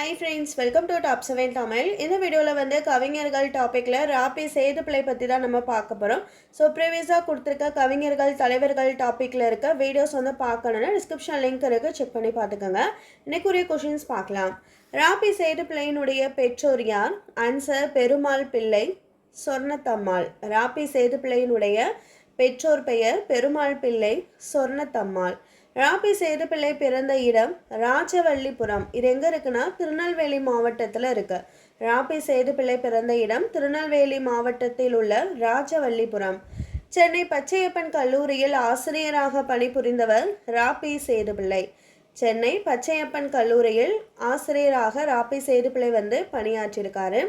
Hi friends welcome to top seven Tamil இந்த வீடியோவில் வந்து கவிஞர்கள் டாப்பிக்கில் ராபி சேதுப்பிள்ளை பற்றி தான் நம்ம பார்க்க போகிறோம் ஸோ ப்ரீவியஸாக கொடுத்துருக்க கவிஞர்கள் தலைவர்கள் டாப்பிக்கில் இருக்க வீடியோஸ் வந்து பார்க்கணுன்னா டிஸ்கிரிப்ஷன் லிங்க் இருக்குது செக் பண்ணி பார்த்துக்கோங்க. இன்றைக்குரிய கொஷின்ஸ் பார்க்கலாம். ராபி சேதுப்பிள்ளையினுடைய பெற்றோர் யார்? ஆன்சர் பெருமாள் பிள்ளை சொர்ணத்தம்மாள். ராபி சேதுப்பிள்ளையினுடைய பெற்றோர் பெயர் பெருமாள் பிள்ளை சொர்ணத்தம்மாள். ராபி சேதுப்பிள்ளை பிறந்த இடம் ராஜவல்லிபுரம். இது எங்கே இருக்குன்னா திருநெல்வேலி மாவட்டத்தில் இருக்கு. ராபி சேதுப்பிள்ளை பிறந்த இடம் திருநெல்வேலி மாவட்டத்தில் உள்ள ராஜவல்லிபுரம். சென்னை பச்சையப்பன் கல்லூரியில் ஆசிரியராக பணிபுரிந்தவர் ராபி சேதுப்பிள்ளை. சென்னை பச்சையப்பன் கல்லூரியில் ஆசிரியராக ராபி சேதுப்பிள்ளை வந்து பணியாற்றியிருக்காரு.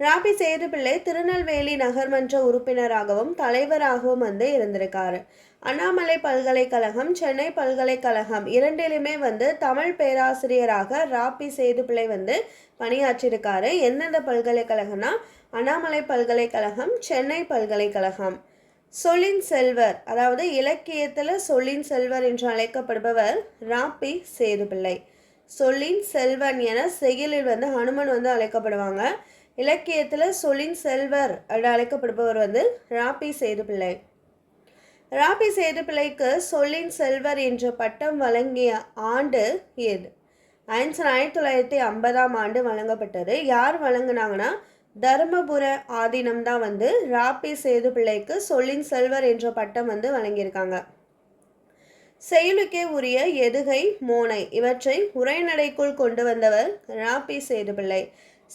ராபி சேதுப்பிள்ளை திருநெல்வேலி நகர்மன்ற உறுப்பினராகவும் தலைவராகவும் வந்து இருந்திருக்காரு. அண்ணாமலை பல்கலைக்கழகம் சென்னை பல்கலைக்கழகம் இரண்டிலுமே வந்து தமிழ் பேராசிரியராக ராபி சேதுப்பிள்ளை வந்து பணியாற்றியிருக்காரு. எந்தெந்த பல்கலைக்கழகம்னா அண்ணாமலை பல்கலைக்கழகம் சென்னை பல்கலைக்கழகம். சொல்லின் செல்வர் அதாவது இலக்கியத்தில் சொல்லின் செல்வர் என்று அழைக்கப்படுபவர் ராபி சேதுப்பிள்ளை சொல்லின் செல்வன் என செயலில் வந்து ஹனுமன் வந்து அழைக்கப்படுவாங்க. இலக்கியத்தில் சொல்லின் செல்வர் என்று அழைக்கப்படுபவர் வந்து ராபி சேதுப்பிள்ளை ராபி சேதுப்பிள்ளைக்கு சொல்லின் செல்வர் என்ற பட்டம் வழங்கிய ஆண்டு எது ஆன்சர் ஆயிரத்தி தொள்ளாயிரத்தி ஐம்பதாம் ஆண்டு வழங்கப்பட்டது. யார் வழங்கினாங்கன்னா தருமபுர ஆதீனம் தான் வந்து ராபி சேதுப்பிள்ளைக்கு சொல்லின் செல்வர் என்ற பட்டம் வந்து வழங்கியிருக்காங்க. செயலுக்கே உரிய எதுகை மோனை இவற்றை உரைநடைக்குள் கொண்டு வந்தவர் ராபி சேதுப்பிள்ளை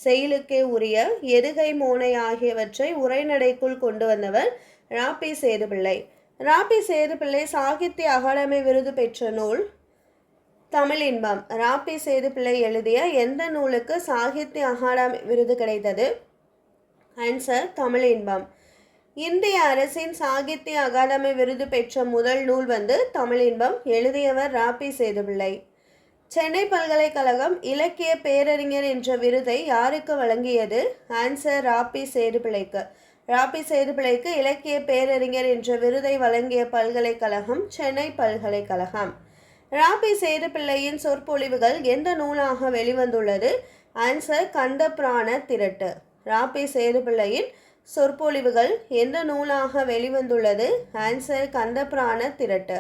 செயலுக்கே உரிய எருகை மோனை ஆகியவற்றை உரைநடைக்குள் கொண்டு வந்தவர் ராபி சேதுபிள்ளை. ராபி சேதுபிள்ளை சாகித்ய அகாடமி விருது பெற்ற நூல் தமிழ் இன்பம் ராபி சேதுப்பிள்ளை எழுதிய எந்த நூலுக்கு சாகித்ய அகாடமி விருது கிடைத்தது? ஆன்சர் தமிழ் இன்பம் இந்திய அரசின் சாகித்ய அகாடமி விருது பெற்ற முதல் நூல் வந்து தமிழ் இன்பம் எழுதியவர் ராபி சேதுபிள்ளை. சென்னை பல்கலைக்கழகம் இலக்கிய பேரறிஞர் என்ற விருதை யாருக்கு வழங்கியது? ஆன்சர் ராபி சேதுப்பிள்ளைக்கு ராபி சேதுப்பிள்ளைக்கு இலக்கிய பேரறிஞர் என்ற விருதை வழங்கிய பல்கலைக்கழகம் சென்னை பல்கலைக்கழகம். ராபி சேதுப்பிள்ளையின் சொற்பொழிவுகள் எந்த நூலாக வெளிவந்துள்ளது? ஆன்சர் கந்த பிராண திரட்டு. ராபி சேதுபிள்ளையின் சொற்பொழிவுகள் எந்த நூலாக வெளிவந்துள்ளது? ஆன்சர் கந்த பிராண திரட்டு.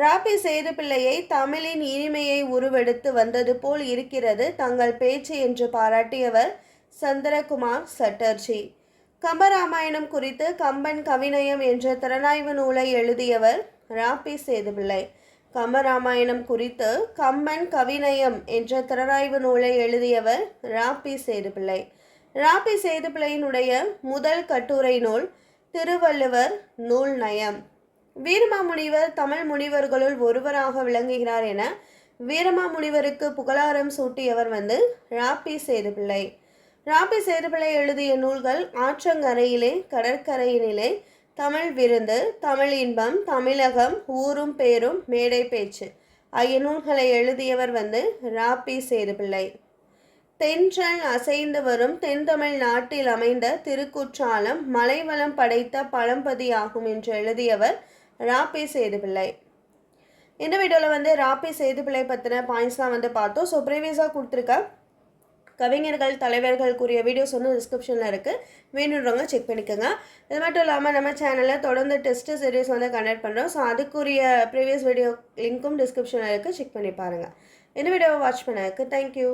ராபி சேதுப்பிள்ளையை தமிழின் இனிமையை உருவெடுத்து வந்தது போல் இருக்கிறது தங்கள் பேச்சு என்று பாராட்டியவர் சந்திரகுமார் சட்டர்ஜி. கம்பராமாயணம் குறித்து கம்பன் கவிநயம் என்ற திறனாய்வு நூலை எழுதியவர் ராபி சேதுபிள்ளை கம்பராமாயணம் குறித்து கம்பன் கவிநயம் என்ற திறனாய்வு நூலை எழுதியவர் ராபி சேதுபிள்ளை ராபி சேதுபிள்ளையினுடைய முதல் கட்டுரை நூல் திருவள்ளுவர் நூல் நயம். வீரமாமுனிவர் தமிழ் முனிவர்களுள் ஒருவராக விளங்குகிறார் என வீரமாமுனிவருக்கு புகழாரம் சூட்டியவர் வந்து ராப்பி சேதுபிள்ளை ராபி சேதுபிள்ளை எழுதிய நூல்கள் ஆற்றங்கரையிலே கடற்கரையினிலே தமிழ் விருந்து தமிழ் இன்பம் தமிழகம் ஊரும் பேரும் மேடை பேச்சு ஆகிய நூல்களை எழுதியவர் வந்து ராப்பி சேதுபிள்ளை தென்றல் அசைந்து வரும் தென்தமிழ் நாட்டில் அமைந்த திருக்குற்றாலம் மலைவளம் படைத்த பழம்பதியாகும் என்று எழுதியவர் ராபி பிள்ளை. இந்த வீடியோவில் வந்து ராபி சேதுப்பிள்ளை பற்றின பாயிண்ட்ஸ் தான் வந்து பார்த்தோம். ஸோ ப்ரீவியஸாக கொடுத்துருக்க கவிஞர்கள் தலைவர்களுக்குரிய வீடியோஸ் வந்து டிஸ்கிரிப்ஷனில் இருக்குது வேணுன்றவங்க செக் பண்ணிக்கோங்க. இது மட்டும் இல்லாமல் நம்ம சேனலில் தொடர்ந்து டெஸ்ட் சீரீஸ் வந்து கண்டக்ட் பண்ணுறோம் ஸோ அதுக்குரிய ப்ரீவியஸ் வீடியோ லிங்க்கும் டிஸ்கிரிப்ஷனில் இருக்குது செக் பண்ணி பாருங்கள் இந்த வீடியோவை வாட்ச் பண்ணதுக்கு தேங்க்யூ